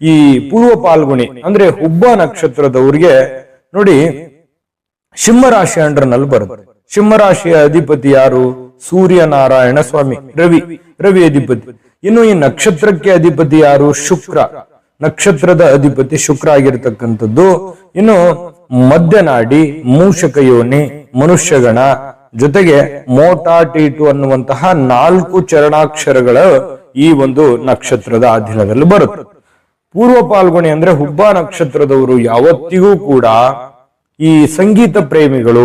ಈ ಪೂರ್ವ ಪಾಲ್ಗುಣಿ ಅಂದ್ರೆ ಹುಬ್ಬ ನಕ್ಷತ್ರದವ್ರಿಗೆ ನೋಡಿ, ಸಿಂಹರಾಶಿ ಅಂಡ್ರನಲ್ಲಿ ಬರುತ್ತೆ. ಸಿಂಹರಾಶಿಯ ಅಧಿಪತಿ ಯಾರು? ಸೂರ್ಯನಾರಾಯಣ ಸ್ವಾಮಿ, ರವಿ ರವಿ ಅಧಿಪತಿ. ಇನ್ನು ಈ ನಕ್ಷತ್ರಕ್ಕೆ ಅಧಿಪತಿ ಯಾರು? ಶುಕ್ರ. ನಕ್ಷತ್ರದ ಅಧಿಪತಿ ಶುಕ್ರ ಆಗಿರ್ತಕ್ಕಂಥದ್ದು. ಇನ್ನು ಮದ್ಯನಾಡಿ ಮೂಷಕ ಯೋನಿ, ಮನುಷ್ಯಗಣ, ಜೊತೆಗೆ ಮೋಟಾ ಟೀಟು ಅನ್ನುವಂತಹ ನಾಲ್ಕು ಚರಣಾಕ್ಷರಗಳ ಈ ಒಂದು ನಕ್ಷತ್ರದ ಅಧೀನದಲ್ಲಿ ಬರುತ್ತೆ. ಪೂರ್ವ ಪಾಲ್ಗುಣಿ ಅಂದ್ರೆ ಹುಬ್ಬ ನಕ್ಷತ್ರದವರು ಯಾವತ್ತಿಗೂ ಕೂಡ ಈ ಸಂಗೀತ ಪ್ರೇಮಿಗಳು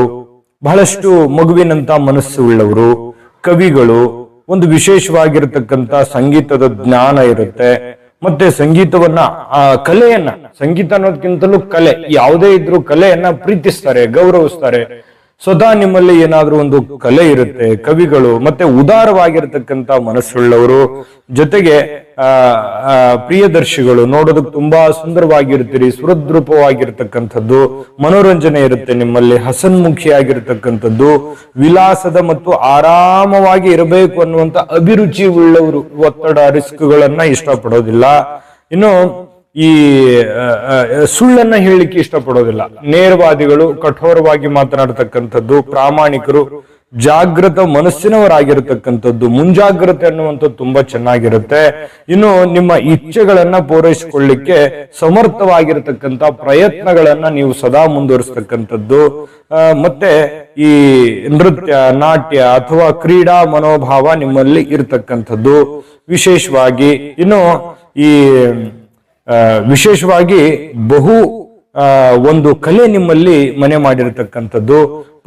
ಬಹಳಷ್ಟು ಮಗುವಿನಂತ ಮನಸ್ಸು ಉಳ್ಳವರು. ಕವಿಗಳು ಒಂದು ವಿಶೇಷವಾಗಿರತಕ್ಕಂತ ಸಂಗೀತದ ಜ್ಞಾನ ಇರುತ್ತೆ. ಮತ್ತೆ ಸಂಗೀತವನ್ನ, ಆ ಕಲೆಯನ್ನ, ಸಂಗೀತ ಅನ್ನೋದಕ್ಕಿಂತಲೂ ಕಲೆ, ಯಾವುದೇ ಇದ್ರೂ ಕಲೆಯನ್ನ ಪ್ರೀತಿಸ್ತಾರೆ, ಗೌರವಿಸ್ತಾರೆ. ಸ್ವತಃ ನಿಮ್ಮಲ್ಲಿ ಏನಾದ್ರೂ ಒಂದು ಕಲೆ ಇರುತ್ತೆ ಕವಿಗಳು ಮತ್ತೆ ಉದಾರವಾಗಿರ್ತಕ್ಕಂತ ಮನಸ್ಸುಳ್ಳವರು ಜೊತೆಗೆ ಆ ಆ, ಪ್ರಿಯದರ್ಶಿಗಳು ನೋಡೋದಕ್ಕೆ ತುಂಬಾ ಸುಂದರವಾಗಿರ್ತೀರಿ ಸುರದ್ರೂಪವಾಗಿರ್ತಕ್ಕಂಥದ್ದು ಮನೋರಂಜನೆ ಇರುತ್ತೆ ನಿಮ್ಮಲ್ಲಿ ಹಸನ್ಮುಖಿಯಾಗಿರ್ತಕ್ಕಂಥದ್ದು ವಿಲಾಸದ ಮತ್ತು ಆರಾಮವಾಗಿ ಇರಬೇಕು ಅನ್ನುವಂತ ಅಭಿರುಚಿ ಉಳ್ಳವರು ಒತ್ತಡ ರಿಸ್ಕ್ಗಳನ್ನ ಇಷ್ಟಪಡೋದಿಲ್ಲ. ಇನ್ನು ಈ ಸುಳ್ಳನ್ನ ಹೇಳಲಿಕ್ಕೆ ಇಷ್ಟಪಡೋದಿಲ್ಲ. ನೇರವಾದಿಗಳು ಕಠೋರವಾಗಿ ಮಾತನಾಡ್ತಕ್ಕಂಥದ್ದು ಪ್ರಾಮಾಣಿಕರು ಜಾಗೃತ ಮನಸ್ಸಿನವರಾಗಿರತಕ್ಕಂಥದ್ದು ಮುಂಜಾಗ್ರತೆ ಅನ್ನುವಂಥದ್ದು ತುಂಬಾ ಚೆನ್ನಾಗಿರುತ್ತೆ. ಇನ್ನು ನಿಮ್ಮ ಇಚ್ಛೆಗಳನ್ನ ಪೂರೈಸಿಕೊಳ್ಳಿಕ್ಕೆ ಸಮರ್ಥವಾಗಿರತಕ್ಕಂತ ಪ್ರಯತ್ನಗಳನ್ನ ನೀವು ಸದಾ ಮುಂದುವರಿಸ್ತಕ್ಕಂಥದ್ದು. ಮತ್ತೆ ಈ ನೃತ್ಯ, ನಾಟ್ಯ ಅಥವಾ ಕ್ರೀಡಾ ಮನೋಭಾವ ನಿಮ್ಮಲ್ಲಿ ಇರತಕ್ಕಂಥದ್ದು ವಿಶೇಷವಾಗಿ. ಇನ್ನು ಈ ವಿಶೇಷವಾಗಿ ಬಹು ಒಂದು ಕಲೆ ನಿಮ್ಮಲ್ಲಿ ಮನೆ ಮಾಡಿರತಕ್ಕಂಥದ್ದು,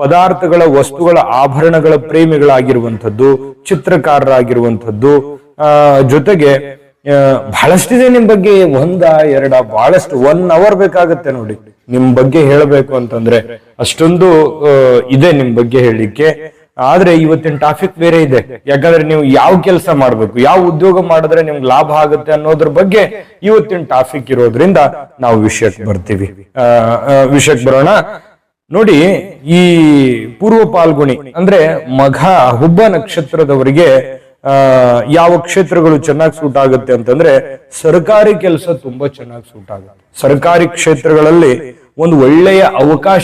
ಪದಾರ್ಥಗಳ ವಸ್ತುಗಳ ಆಭರಣಗಳ ಪ್ರೇಮಿಗಳಾಗಿರುವಂಥದ್ದು, ಚಿತ್ರಕಾರರಾಗಿರುವಂಥದ್ದು ಜೊತೆಗೆ ಬಹಳಷ್ಟಿದೆ ನಿಮ್ ಬಗ್ಗೆ, ಒಂದ, ಎರಡ, ಬಹಳಷ್ಟು ಒನ್ ಅವರ್ ಬೇಕಾಗತ್ತೆ ನೋಡಿ. ನಿಮ್ ಬಗ್ಗೆ ಹೇಳಬೇಕು ಅಂತಂದ್ರೆ, ಅಷ್ಟೊಂದು ಇದೆ ನಿಮ್ ಬಗ್ಗೆ ಹೇಳಲಿಕ್ಕೆ ಆದ್ರೆ ಇವತ್ತಿನ ಟಾಪಿಕ್ ಬೇರೆ ಇದೆ. ಯಾಕಂದ್ರೆ ನೀವು ಯಾವ ಕೆಲಸ ಮಾಡ್ಬೇಕು, ಯಾವ ಉದ್ಯೋಗ ಮಾಡಿದ್ರೆ ನಿಮ್ಗೆ ಲಾಭ ಆಗುತ್ತೆ ಅನ್ನೋದ್ರ ಬಗ್ಗೆ ಇವತ್ತಿನ ಟಾಪಿಕ್ ಇರೋದ್ರಿಂದ ನಾವು ವಿಷಯಕ್ಕೆ ಬರ್ತೀವಿ. ವಿಷಯಕ್ಕೆ ಬರೋಣ. ನೋಡಿ, ಈ ಪೂರ್ವ ಪಾಲ್ಗುಣಿ ಅಂದ್ರೆ ಮಘ ಹುಬ್ಬ ನಕ್ಷತ್ರದವರಿಗೆ ಯಾವ ಕ್ಷೇತ್ರಗಳು ಚೆನ್ನಾಗಿ ಸೂಟ್ ಆಗುತ್ತೆ ಅಂತಂದ್ರೆ ಸರ್ಕಾರಿ ಕೆಲಸ ತುಂಬಾ ಚೆನ್ನಾಗಿ ಸೂಟ್ ಆಗುತ್ತೆ. ಸರ್ಕಾರಿ ಕ್ಷೇತ್ರಗಳಲ್ಲಿ ಒಂದು ಒಳ್ಳೆಯ ಅವಕಾಶ